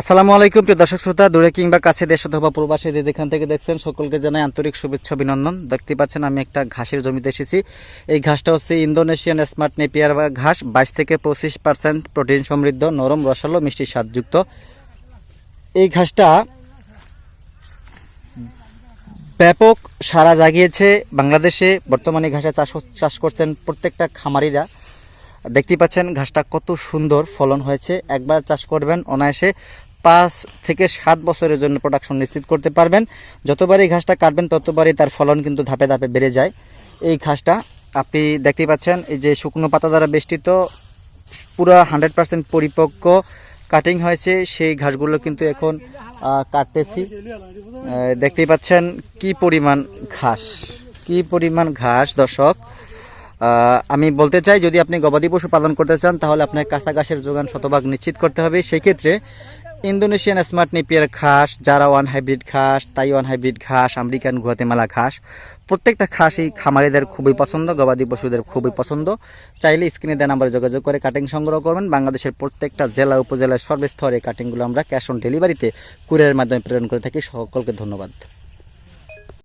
আসসালামু আলাইকুম, প্রিয় দর্শক শ্রোতা। দূরে কিংবা কাছে দেশ অথবা প্রবাসী যে যেখান থেকে দেখছেন, সকলকে জানাই আন্তরিক শুভেচ্ছা, অভিনন্দন। দেখতে পাচ্ছেন, আমি একটা ঘাসের জমিতে এসেছি। এই ঘাসটা হচ্ছে ইন্দোনেশিয়ান স্মার্ট নেপিয়ার ঘাস। বাইশ থেকে পঁচিশ পার্সেন্ট প্রোটিন সমৃদ্ধ, নরম, রসালো, মিষ্টি স্বাদযুক্ত। এই ঘাসটা ব্যাপক সারা জাগিয়েছে বাংলাদেশে। বর্তমানে ঘাসে চাষ চাষ করছেন প্রত্যেকটা খামারিরা। দেখতে পাচ্ছেন, ঘাসটা কত সুন্দর ফলন হয়েছে। একবার চাষ করবেন অনায়াসে। পাঁচ থেকে সাত বছরের জন্য প্রোডাকশন নিশ্চিত করতে পারবেন। যতবারই ঘাসটা কাটবেন, ততবারই তার ফলন কিন্তু ধাপে ধাপে বেড়ে যায়। এই ঘাসটা আপনি দেখতে পাচ্ছেন, এই যে শুকনো পাতা দ্বারা বেষ্টিত, পুরো হান্ড্রেড পার্সেন্ট পরিপক্ক কাটিং হয়েছে। সেই ঘাসগুলো কিন্তু এখন কাটতেছি। দেখতেই পাচ্ছেন কি পরিমাণ ঘাস, কি পরিমাণ ঘাস, দর্শক। আমি বলতে চাই, যদি আপনি গবাদি পশু পালন করতে চান, তাহলে আপনার কাঁচা ঘাসের যোগান শতভাগ নিশ্চিত করতে হবে। সেই ক্ষেত্রে ইন্দোনেশিয়ান স্মার্ট নেপিয়ার ঘাস, যারা ওয়ান হাইব্রিড ঘাস তাইওয়ান হাইব্রিড ঘাস, আমেরিকান গুয়াতেমালা ঘাস। প্রত্যেকটা ঘাসই খামারিদের খুবই পছন্দ, গবাদি পশুদের খুবই পছন্দ। চাইলে স্ক্রিনে দেওয়া নাম্বারে যোগাযোগ করে কাটিং সংগ্রহ করবেন। বাংলাদেশের প্রত্যেকটা জেলা, উপজেলার সর্বস্তরে কাটিংগুলো আমরা ক্যাশ অন ডেলিভারিতে কুরিয়ারের মাধ্যমে প্রেরণ করে থাকি। সকলকে ধন্যবাদ।